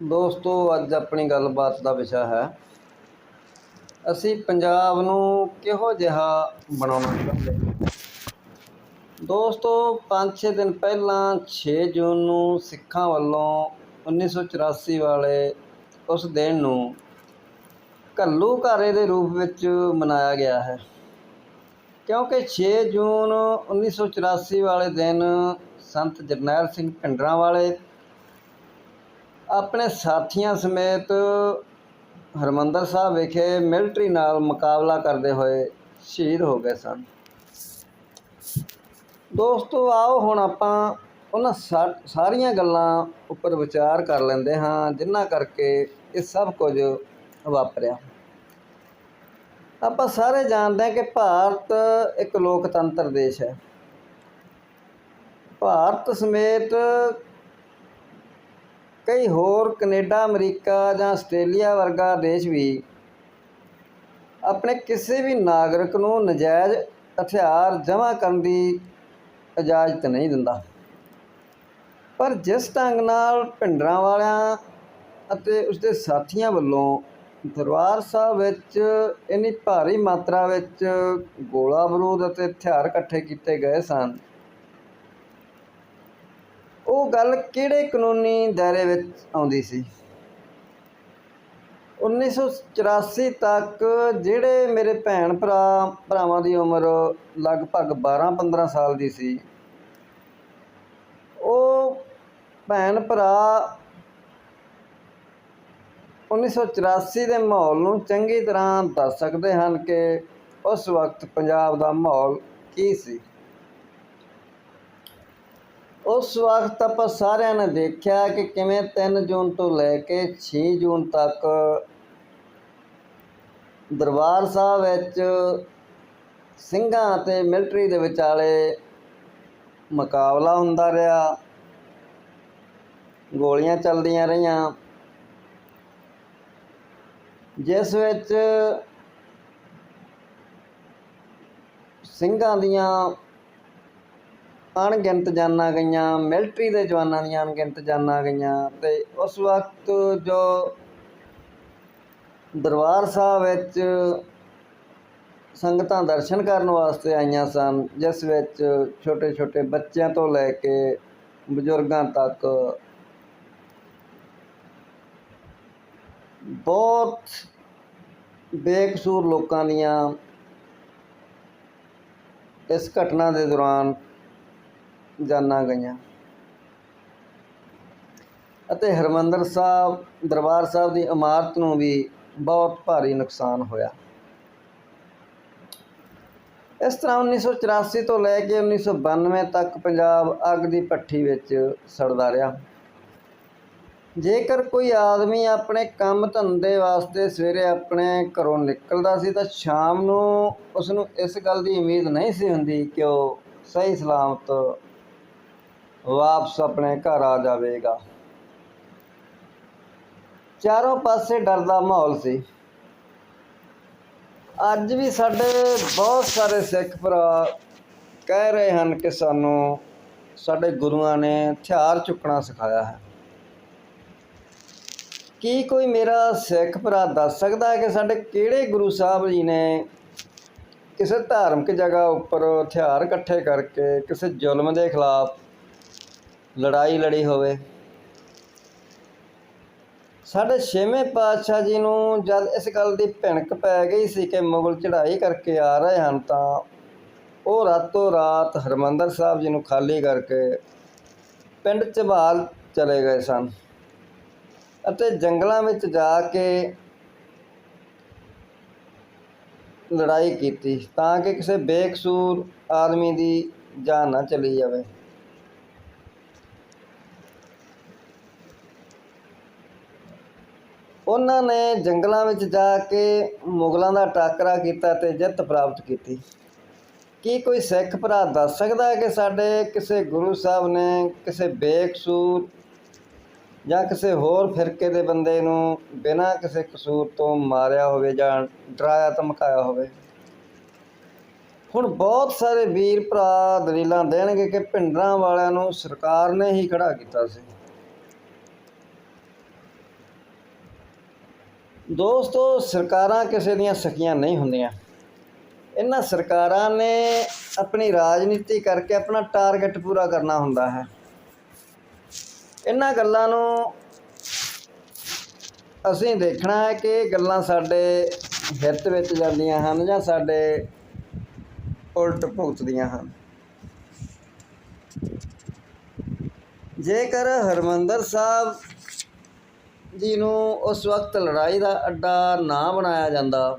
ਦੋਸਤੋ, ਅੱਜ ਆਪਣੀ ਗੱਲਬਾਤ ਦਾ ਵਿਸ਼ਾ ਹੈ। ਅਸੀਂ ਪੰਜਾਬ ਨੂੰ ਕਿਹੋ ਜਿਹਾ ਬਣਾਉਣਾ ਚਾਹੁੰਦੇ ਦੋਸਤੋ 5-6 ਦਿਨ ਪਹਿਲਾਂ 6 ਜੂਨ ਨੂੰ ਸਿੱਖਾਂ ਵੱਲੋਂ 1984 ਵਾਲੇ ਉਸ ਦਿਨ ਨੂੰ ਘੱਲੂ ਘਾਰੇ ਦੇ ਰੂਪ ਵਿੱਚ ਮਨਾਇਆ ਗਿਆ ਹੈ। ਕਿਉਂਕਿ 6 ਜੂਨ 1984 ਵਾਲੇ ਦਿਨ ਸੰਤ ਜਰਨੈਲ ਸਿੰਘ ਭਿੰਡਰਾਂ ਵਾਲੇ ਆਪਣੇ ਸਾਥੀਆਂ ਸਮੇਤ ਹਰਮੰਦਰ ਸਾਹਿਬ ਵਿਖੇ ਮਿਲਟਰੀ ਨਾਲ ਮੁਕਾਬਲਾ ਕਰਦੇ ਹੋਏ ਸ਼ਹੀਦ ਹੋ ਗਏ ਸਨ। ਦੋਸਤੋ, ਆਓ ਹੁਣ ਆਪਾਂ ਉਹਨਾਂ ਸਾ- ਸਾਰੀਆਂ ਗੱਲਾਂ ਉੱਪਰ ਵਿਚਾਰ ਕਰ ਲੈਂਦੇ ਹਾਂ, ਜਿਨ੍ਹਾਂ ਕਰਕੇ ਇਹ ਸਭ ਕੁਝ ਵਾਪਰਿਆ। ਆਪਾਂ ਸਾਰੇ ਜਾਣਦੇ ਹਾਂ ਕਿ ਭਾਰਤ ਇੱਕ ਲੋਕਤੰਤਰ ਦੇਸ਼ ਹੈ। ਭਾਰਤ ਸਮੇਤ ਕਈ ਹੋਰ ਕੈਨੇਡਾ, ਅਮਰੀਕਾ ਜਾਂ ਆਸਟ੍ਰੇਲੀਆ ਵਰਗਾ ਦੇਸ਼ ਵੀ ਆਪਣੇ ਕਿਸੇ ਵੀ ਨਾਗਰਿਕ ਨੂੰ ਨਜਾਇਜ਼ ਹਥਿਆਰ ਜਮ੍ਹਾਂ ਕਰਨ ਦੀ ਇਜਾਜ਼ਤ ਨਹੀਂ ਦਿੰਦਾ। ਪਰ ਜਿਸ ਢੰਗ ਨਾਲ ਭਿੰਡਰਾਂ ਵਾਲਿਆਂ ਅਤੇ ਉਸਦੇ ਸਾਥੀਆਂ ਵੱਲੋਂ ਦਰਬਾਰ ਸਾਹਿਬ ਵਿੱਚ ਇੰਨੀ ਭਾਰੀ ਮਾਤਰਾ ਵਿੱਚ ਗੋਲਾ ਬਰੂਦ ਅਤੇ ਹਥਿਆਰ ਇਕੱਠੇ ਕੀਤੇ ਗਏ ਸਨ ਉਹ ਗੱਲ ਕਿਹੜੇ ਕਾਨੂੰਨੀ ਦਾਇਰੇ ਵਿੱਚ ਆਉਂਦੀ ਸੀ? 1984 ਤੱਕ ਜਿਹੜੇ ਮੇਰੇ ਭੈਣ ਭਰਾ, ਭਰਾਵਾਂ ਦੀ ਉਮਰ ਲਗਭਗ 12-15 ਸਾਲ ਦੀ ਸੀ, ਉਹ ਭੈਣ ਭਰਾ 1984 ਦੇ ਮਾਹੌਲ ਨੂੰ ਚੰਗੀ ਤਰ੍ਹਾਂ ਦੱਸ ਸਕਦੇ ਹਨ ਕਿ ਉਸ ਵਕਤ ਪੰਜਾਬ ਦਾ ਮਾਹੌਲ ਕੀ ਸੀ? ਉਸ ਵਕਤ ਆਪਾਂ ਸਾਰਿਆਂ ਨੇ ਦੇਖਿਆ ਕਿ ਕਿਵੇਂ 3 ਜੂਨ ਤੋਂ ਲੈ ਕੇ 6 ਜੂਨ ਤੱਕ ਦਰਬਾਰ ਸਾਹਿਬ ਵਿੱਚ ਸਿੰਘਾਂ ਅਤੇ ਮਿਲਟਰੀ ਦੇ ਵਿਚਾਲੇ ਮੁਕਾਬਲਾ ਹੁੰਦਾ ਰਿਹਾ। ਗੋਲੀਆਂ ਚੱਲਦੀਆਂ ਰਹੀਆਂ। ਜਿਸ ਵਿੱਚ ਸਿੰਘਾਂ ਦੀਆਂ ਅਣਗਿਣਤ ਜਾਨਾਂ ਗਈਆਂ ਮਿਲਟਰੀ ਦੇ ਜਵਾਨਾਂ ਦੀਆਂ ਅਣਗਿਣਤ ਜਾਨਾਂ ਗਈਆਂ ਤੇ ਉਸ ਵਕਤ ਜੋ ਦਰਬਾਰ ਸਾਹਿਬ ਵਿੱਚ ਸੰਗਤਾਂ ਦਰਸ਼ਨ ਕਰਨ ਵਾਸਤੇ ਆਈਆਂ ਸਨ, ਜਿਸ ਵਿੱਚ ਛੋਟੇ ਛੋਟੇ ਬੱਚਿਆਂ ਤੋਂ ਲੈ ਕੇ ਬਜ਼ੁਰਗਾਂ ਤੱਕ ਬਹੁਤ ਬੇਕਸੂਰ ਲੋਕਾਂ ਦੀਆਂ ਇਸ ਘਟਨਾ ਦੇ ਦੌਰਾਨ ਜਾਨਾਂ ਗਈਆਂ। ਅਤੇ ਹਰਮੰਦਰ ਸਾਹਿਬ, ਦਰਬਾਰ ਸਾਹਿਬ ਦੀ ਇਮਾਰਤ ਨੂੰ ਵੀ ਬਹੁਤ ਭਾਰੀ ਨੁਕਸਾਨ ਹੋਇਆ। ਇਸ ਤਰ੍ਹਾਂ 1984 ਤੋਂ ਲੈ ਕੇ 1992 ਤੱਕ ਪੰਜਾਬ ਅੱਗ ਦੀ ਭੱਠੀ ਵਿੱਚ ਸੜਦਾ ਰਿਹਾ। ਜੇਕਰ ਕੋਈ ਆਦਮੀ ਆਪਣੇ ਕੰਮ ਧੰਦੇ ਵਾਸਤੇ ਸਵੇਰੇ ਆਪਣੇ ਘਰੋਂ ਨਿਕਲਦਾ ਸੀ ਤਾਂ ਸ਼ਾਮ ਨੂੰ ਉਸ ਨੂੰ ਇਸ ਗੱਲ ਦੀ ਉਮੀਦ ਨਹੀਂ ਸੀ ਹੁੰਦੀ ਕਿ ਉਹ ਸਹੀ ਸਲਾਮਤ ਵਾਪਸ ਆਪਣੇ ਘਰ ਆ ਜਾਵੇਗਾ। ਚਾਰੋਂ ਪਾਸੇ ਡਰ ਦਾ ਮਾਹੌਲ ਸੀ। ਅੱਜ ਵੀ ਸਾਡੇ ਬਹੁਤ ਸਾਰੇ ਸਿੱਖ ਭਰਾ ਕਹਿ ਰਹੇ ਹਨ ਕਿ ਸਾਨੂੰ ਸਾਡੇ ਗੁਰੂਆਂ ਨੇ ਹਥਿਆਰ ਚੁੱਕਣਾ ਸਿਖਾਇਆ ਹੈ। ਕੀ ਕੋਈ ਮੇਰਾ ਸਿੱਖ ਭਰਾ ਦੱਸ ਸਕਦਾ ਹੈ ਕਿ ਸਾਡੇ ਕਿਹੜੇ ਗੁਰੂ ਸਾਹਿਬ ਜੀ ਨੇ ਕਿਸੇ ਧਾਰਮਿਕ ਜਗ੍ਹਾ ਉੱਪਰ ਹਥਿਆਰ ਇਕੱਠੇ ਕਰਕੇ ਕਿਸੇ ਜ਼ੁਲਮ ਦੇ ਖਿਲਾਫ ਲੜਾਈ ਲੜੀ ਹੋਵੇ। ਸਾਡੇ ਛੇਵੇਂ ਪਾਤਸ਼ਾਹ ਜੀ ਨੂੰ ਜਦ ਇਸ ਗੱਲ ਦੀ ਭਿਣਕ ਪੈ ਗਈ ਸੀ ਕਿ ਮੁਗਲ ਚੜ੍ਹਾਈ ਕਰਕੇ ਆ ਰਹੇ ਹਨ ਤਾਂ ਉਹ ਰਾਤੋਂ ਰਾਤ ਹਰਮੰਦਰ ਸਾਹਿਬ ਜੀ ਨੂੰ ਖਾਲੀ ਕਰਕੇ ਪਿੰਡ ਝਬਾਲ ਚਲੇ ਗਏ ਸਨ ਅਤੇ ਜੰਗਲਾਂ ਵਿੱਚ ਜਾ ਕੇ ਲੜਾਈ ਕੀਤੀ ਤਾਂ ਕਿ ਕਿਸੇ ਬੇਕਸੂਰ ਆਦਮੀ ਦੀ ਜਾਨ ਨਾ ਚਲੀ ਜਾਵੇ। ਉਹਨਾਂ ਨੇ ਜੰਗਲਾਂ ਵਿੱਚ ਜਾ ਕੇ ਮੁਗਲਾਂ ਦਾ ਟਾਕਰਾ ਕੀਤਾ ਤੇ ਜਿੱਤ ਪ੍ਰਾਪਤ ਕੀਤੀ। ਕੀ ਕੋਈ ਸਿੱਖ ਭਰਾ ਦੱਸ ਸਕਦਾ ਹੈ ਕਿ ਸਾਡੇ ਕਿਸੇ ਗੁਰੂ ਸਾਹਿਬ ਨੇ ਕਿਸੇ ਬੇਕਸੂਰ ਜਾਂ ਕਿਸੇ ਹੋਰ ਫਿਰਕੇ ਦੇ ਬੰਦੇ ਨੂੰ ਬਿਨਾਂ ਕਿਸੇ ਕਸੂਰ ਤੋਂ ਮਾਰਿਆ ਹੋਵੇ ਜਾਂ ਡਰਾਇਆ ਧਮਕਾਇਆ ਹੋਵੇ? ਹੁਣ ਬਹੁਤ ਸਾਰੇ ਵੀਰ ਭਰਾ ਦਲੀਲਾਂ ਦੇਣਗੇ ਕਿ ਭਿੰਡਰਾਂ ਵਾਲਿਆਂ ਨੂੰ ਸਰਕਾਰ ਨੇ ਹੀ ਖੜਾ ਕੀਤਾ ਸੀ। ਦੋਸਤੋ, ਸਰਕਾਰਾਂ ਕਿਸੇ ਦੀਆਂ ਸਕੀਆਂ ਨਹੀਂ ਹੁੰਦੀਆਂ। ਇਹਨਾਂ ਸਰਕਾਰਾਂ ਨੇ ਆਪਣੀ ਰਾਜਨੀਤੀ ਕਰਕੇ ਆਪਣਾ ਟਾਰਗੇਟ ਪੂਰਾ ਕਰਨਾ ਹੁੰਦਾ ਹੈ। ਇਹਨਾਂ ਗੱਲਾਂ ਨੂੰ ਅਸੀਂ ਦੇਖਣਾ ਹੈ ਕਿ ਇਹ ਗੱਲਾਂ ਸਾਡੇ ਹਿੱਤ ਵਿੱਚ ਜਾਂਦੀਆਂ ਹਨ ਜਾਂ ਸਾਡੇ ਉਲਟ ਭੁਗਤਦੀਆਂ ਹਨ। ਜੇਕਰ ਹਰਮੰਦਰ ਸਾਹਿਬ ਜੀ ਨੂੰ ਉਸ ਵਕਤ ਲੜਾਈ ਦਾ ਅੱਡਾ ਨਾ ਬਣਾਇਆ ਜਾਂਦਾ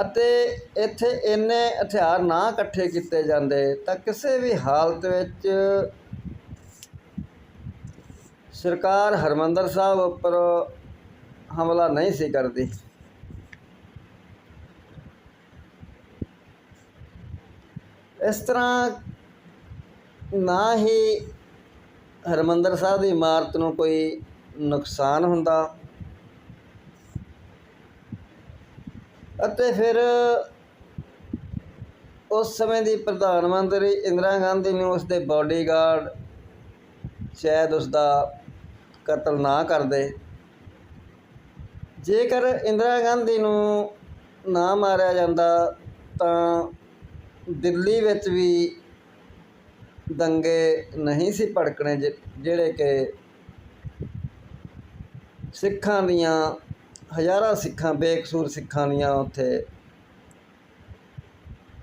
ਅਤੇ ਇੱਥੇ ਇੰਨੇ ਹਥਿਆਰ ਨਾ ਇਕੱਠੇ ਕੀਤੇ ਜਾਂਦੇ ਤਾਂ ਕਿਸੇ ਵੀ ਹਾਲਤ ਵਿੱਚ ਸਰਕਾਰ ਹਰਮੰਦਰ ਸਾਹਿਬ ਉੱਪਰ ਹਮਲਾ ਨਹੀਂ ਸੀ ਕਰਦੀ। ਇਸ ਤਰ੍ਹਾਂ ਨਾ ਹੀ ਹਰਮੰਦਰ ਸਾਹਿਬ ਦੀ ਇਮਾਰਤ ਨੂੰ ਕੋਈ ਨੁਕਸਾਨ ਹੁੰਦਾ। ਅਤੇ ਫਿਰ ਉਸ ਸਮੇਂ ਦੀ ਪ੍ਰਧਾਨ ਮੰਤਰੀ ਇੰਦਰਾ ਗਾਂਧੀ ਨੂੰ ਉਸ ਦੇ ਬਾਡੀਗਾਰਡ ਸ਼ਾਇਦ ਉਸ ਦਾ ਕਤਲ ਨਾ ਕਰਦੇ ਜੇਕਰ ਇੰਦਰਾ ਗਾਂਧੀ ਨੂੰ ਨਾ ਮਾਰਿਆ ਜਾਂਦਾ, ਤਾਂ ਦਿੱਲੀ ਵਿੱਚ ਵੀ ਦੰਗੇ ਨਹੀਂ ਸੀ ਭੜਕਣੇ ਜਿਹੜੇ ਕਿ ਸਿੱਖਾਂ ਦੀਆਂ, ਹਜ਼ਾਰਾਂ ਸਿੱਖਾਂ, ਬੇਕਸੂਰ ਸਿੱਖਾਂ ਦੀਆਂ ਉੱਥੇ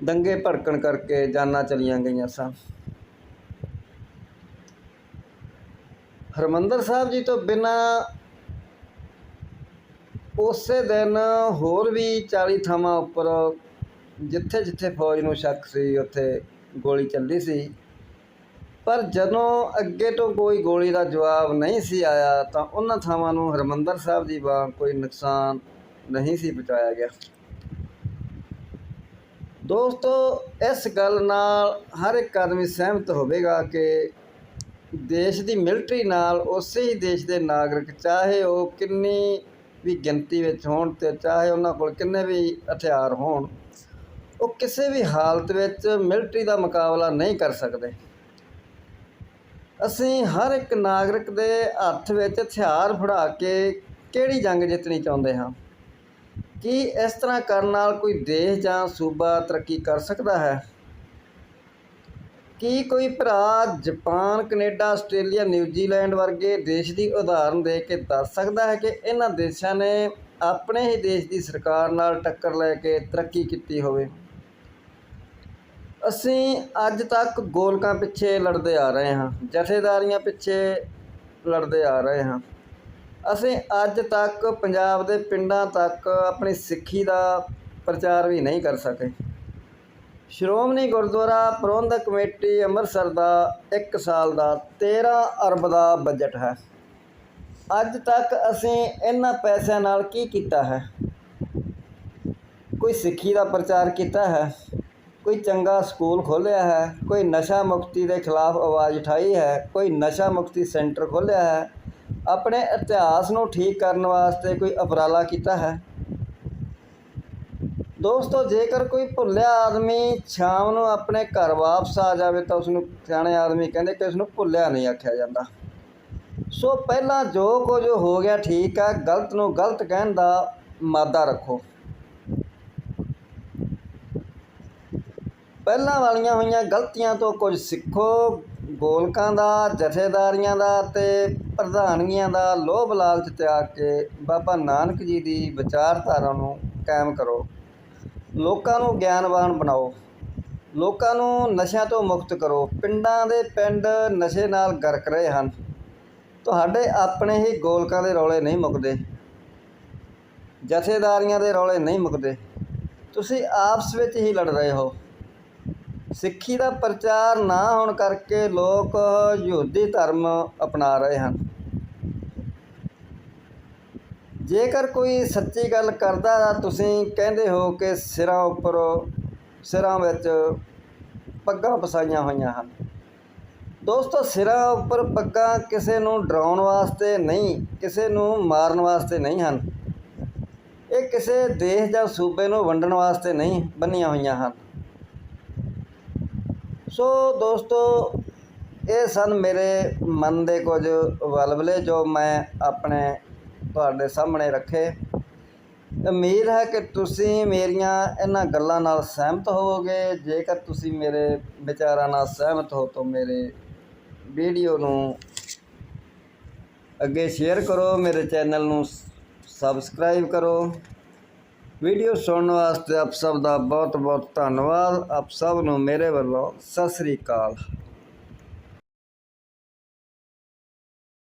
ਦੰਗੇ ਭੜਕਣ ਕਰਕੇ ਜਾਨਾਂ ਚਲੀਆਂ ਗਈਆਂ ਸਨ। ਹਰਮੰਦਰ ਸਾਹਿਬ ਜੀ ਤੋਂ ਬਿਨਾ ਉਸੇ ਦਿਨ ਹੋਰ ਵੀ 40 ਥਾਵਾਂ ਉੱਪਰ ਜਿੱਥੇ ਜਿੱਥੇ ਫੌਜ ਨੂੰ ਸ਼ੱਕ ਸੀ, ਉੱਥੇ ਗੋਲੀ ਚੱਲੀ ਸੀ। ਪਰ ਜਦੋਂ ਅੱਗੇ ਤੋਂ ਕੋਈ ਗੋਲੀ ਦਾ ਜਵਾਬ ਨਹੀਂ ਸੀ ਆਇਆ, ਤਾਂ ਉਹਨਾਂ ਥਾਵਾਂ ਨੂੰ ਹਰਮੰਦਰ ਸਾਹਿਬ ਦੀ ਵਾਂਗ ਕੋਈ ਨੁਕਸਾਨ ਨਹੀਂ ਸੀ ਪਹੁੰਚਾਇਆ ਗਿਆ। ਦੋਸਤੋ, ਇਸ ਗੱਲ ਨਾਲ ਹਰ ਇੱਕ ਆਦਮੀ ਸਹਿਮਤ ਹੋਵੇਗਾ ਕਿ ਦੇਸ਼ ਦੀ ਮਿਲਟਰੀ ਨਾਲ ਉਸੇ ਹੀ ਦੇਸ਼ ਦੇ ਨਾਗਰਿਕ, ਚਾਹੇ ਉਹ ਕਿੰਨੀ ਵੀ ਗਿਣਤੀ ਵਿੱਚ ਹੋਣ ਤੇ ਚਾਹੇ ਉਹਨਾਂ ਕੋਲ ਕਿੰਨੇ ਵੀ ਹਥਿਆਰ ਹੋਣ, ਉਹ ਕਿਸੇ ਵੀ ਹਾਲਤ ਵਿੱਚ ਮਿਲਟਰੀ ਦਾ ਮੁਕਾਬਲਾ ਨਹੀਂ ਕਰ ਸਕਦੇ। ਅਸੀਂ ਹਰ ਇੱਕ ਨਾਗਰਿਕ ਦੇ ਹੱਥ ਵਿੱਚ ਹਥਿਆਰ ਫੜਾ ਕੇ ਕਿਹੜੀ ਜੰਗ ਜਿੱਤਣੀ ਚਾਹੁੰਦੇ ਹਾਂ? ਕੀ ਇਸ ਤਰ੍ਹਾਂ ਕਰਨ ਨਾਲ ਕੋਈ ਦੇਸ਼ ਜਾਂ ਸੂਬਾ ਤਰੱਕੀ ਕਰ ਸਕਦਾ ਹੈ? ਕੀ ਕੋਈ ਭਰਾ ਜਾਪਾਨ, ਕੈਨੇਡਾ, ਆਸਟ੍ਰੇਲੀਆ, ਨਿਊਜ਼ੀਲੈਂਡ ਵਰਗੇ ਦੇਸ਼ ਦੀ ਉਦਾਹਰਨ ਦੇ ਕੇ ਦੱਸ ਸਕਦਾ ਹੈ ਕਿ ਇਹਨਾਂ ਦੇਸ਼ਾਂ ਨੇ ਆਪਣੇ ਹੀ ਦੇਸ਼ ਦੀ ਸਰਕਾਰ ਨਾਲ ਟੱਕਰ ਲੈ ਕੇ ਤਰੱਕੀ ਕੀਤੀ ਹੋਵੇ? ਅਸੀਂ ਅੱਜ ਤੱਕ ਗੋਲਕਾਂ ਪਿੱਛੇ ਲੜਦੇ ਆ ਰਹੇ ਹਾਂ, ਜਥੇਦਾਰੀਆਂ ਪਿੱਛੇ ਲੜਦੇ ਆ ਰਹੇ ਹਾਂ। ਅਸੀਂ ਅੱਜ ਤੱਕ ਪੰਜਾਬ ਦੇ ਪਿੰਡਾਂ ਤੱਕ ਆਪਣੀ ਸਿੱਖੀ ਦਾ ਪ੍ਰਚਾਰ ਵੀ ਨਹੀਂ ਕਰ ਸਕੇ। ਸ਼੍ਰੋਮਣੀ ਗੁਰਦੁਆਰਾ ਪ੍ਰਬੰਧਕ ਕਮੇਟੀ ਅੰਮ੍ਰਿਤਸਰ ਦਾ 1 ਸਾਲ ਦਾ 13 ਅਰਬ ਦਾ ਬਜਟ ਹੈ। ਅੱਜ ਤੱਕ ਅਸੀਂ ਇਹਨਾਂ ਪੈਸਿਆਂ ਨਾਲ ਕੀ ਕੀਤਾ ਹੈ? ਕੋਈ ਸਿੱਖੀ ਦਾ ਪ੍ਰਚਾਰ ਕੀਤਾ ਹੈ? ਕੋਈ ਚੰਗਾ ਸਕੂਲ ਖੋਲ੍ਹਿਆ ਹੈ, ਕੋਈ ਨਸ਼ਾ ਮੁਕਤੀ ਦੇ ਖਿਲਾਫ ਆਵਾਜ਼ ਉਠਾਈ ਹੈ, ਕੋਈ ਨਸ਼ਾ ਮੁਕਤੀ ਸੈਂਟਰ ਖੋਲ੍ਹਿਆ ਹੈ, ਆਪਣੇ ਇਤਿਹਾਸ ਨੂੰ ਠੀਕ ਕਰਨ ਵਾਸਤੇ ਕੋਈ ਉਪਰਾਲਾ ਕੀਤਾ ਹੈ? ਦੋਸਤੋ, ਜੇਕਰ ਕੋਈ ਭੁੱਲਿਆ ਆਦਮੀ ਸ਼ਾਮ ਨੂੰ ਆਪਣੇ ਘਰ ਵਾਪਸ ਆ ਜਾਵੇ ਤਾਂ ਉਸ ਨੂੰ ਸਿਆਣੇ ਆਦਮੀ ਕਹਿੰਦੇ ਕਿ ਉਸ ਨੂੰ ਭੁੱਲਿਆ ਨਹੀਂ ਆਖਿਆ ਜਾਂਦਾ। ਸੋ ਪਹਿਲਾਂ ਜੋ ਕੁਝ ਹੋ ਗਿਆ ਠੀਕ ਹੈ, ਗਲਤ ਨੂੰ ਗਲਤ ਕਹਿਣ ਦਾ ਮਾਦਾ ਰੱਖੋ। ਪਹਿਲਾਂ ਵਾਲੀਆਂ ਹੋਈਆਂ ਗਲਤੀਆਂ ਤੋਂ ਕੁਝ ਸਿੱਖੋ। ਗੋਲਕਾਂ ਦਾ, ਜਥੇਦਾਰੀਆਂ ਦਾ ਤੇ ਪ੍ਰਧਾਨਗੀਆਂ ਦਾ ਲੋਭ ਲਾਲਚ ਤਿਆਗ ਕੇ ਬਾਬਾ ਨਾਨਕ ਜੀ ਦੀ ਵਿਚਾਰਧਾਰਾ ਨੂੰ ਕਾਇਮ ਕਰੋ। ਲੋਕਾਂ ਨੂੰ ਗਿਆਨਵਾਨ ਬਣਾਓ। ਲੋਕਾਂ ਨੂੰ ਨਸ਼ਿਆਂ ਤੋਂ ਮੁਕਤ ਕਰੋ। ਪਿੰਡਾਂ ਦੇ ਪਿੰਡ ਨਸ਼ੇ ਨਾਲ ਗਰਕ ਰਹੇ ਹਨ। ਤੁਹਾਡੇ ਆਪਣੇ ਹੀ ਗੋਲਕਾਂ ਦੇ ਰੌਲੇ ਨਹੀਂ ਮੁੱਕਦੇ। ਜਥੇਦਾਰੀਆਂ ਦੇ ਰੌਲੇ ਨਹੀਂ ਮੁੱਕਦੇ। ਤੁਸੀਂ ਆਪਸ ਵਿੱਚ ਹੀ ਲੜ ਰਹੇ ਹੋ। ਸਿੱਖੀ ਦਾ ਪ੍ਰਚਾਰ ਨਾ ਹੋਣ ਕਰਕੇ ਲੋਕ ਯਹੂਦੀ ਧਰਮ ਅਪਣਾ ਰਹੇ ਹਨ। ਜੇਕਰ ਕੋਈ ਸੱਚੀ ਗੱਲ ਕਰਦਾ ਤਾਂ ਤੁਸੀਂ ਕਹਿੰਦੇ ਹੋ ਕਿ ਸਿਰਾਂ ਉੱਪਰ, ਸਿਰਾਂ ਵਿੱਚ ਪੱਗਾਂ ਪਸਾਈਆਂ ਹੋਈਆਂ ਹਨ। ਦੋਸਤੋ, ਸਿਰਾਂ ਉੱਪਰ ਪੱਗਾਂ ਕਿਸੇ ਨੂੰ ਡਰਾਉਣ ਵਾਸਤੇ ਨਹੀਂ, ਕਿਸੇ ਨੂੰ ਮਾਰਨ ਵਾਸਤੇ ਨਹੀਂ ਹਨ। ਇਹ ਕਿਸੇ ਦੇਸ਼ ਜਾਂ ਸੂਬੇ ਨੂੰ ਵੰਡਣ ਵਾਸਤੇ ਨਹੀਂ ਬੰਨੀਆਂ ਹੋਈਆਂ ਹਨ। ਸੋ ਦੋਸਤੋ, ਇਹ ਸਨ ਮੇਰੇ ਮਨ ਦੇ ਕੁਝ ਵਲਵਲੇ ਜੋ ਮੈਂ ਆਪਣੇ ਤੁਹਾਡੇ ਸਾਹਮਣੇ ਰੱਖੇ। ਉਮੀਦ ਹੈ ਕਿ ਤੁਸੀਂ ਮੇਰੀਆਂ ਇਹਨਾਂ ਗੱਲਾਂ ਨਾਲ ਸਹਿਮਤ ਹੋਵੋਗੇ। ਜੇਕਰ ਤੁਸੀਂ ਮੇਰੇ ਵਿਚਾਰਾਂ ਨਾਲ ਸਹਿਮਤ ਹੋ ਤਾਂ ਮੇਰੇ ਵੀਡੀਓ ਨੂੰ ਅੱਗੇ ਸ਼ੇਅਰ ਕਰੋ, ਮੇਰੇ ਚੈਨਲ ਨੂੰ ਸਬਸਕ੍ਰਾਈਬ ਕਰੋ। ਵੀਡੀਓ ਸੁਣਨ ਵਾਸਤੇ ਆਪ ਸਭ ਦਾ ਬਹੁਤ ਬਹੁਤ ਧੰਨਵਾਦ। ਆਪ ਸਭ ਨੂੰ ਮੇਰੇ ਵੱਲੋਂ ਸਤਿ ਸ੍ਰੀ ਅਕਾਲ।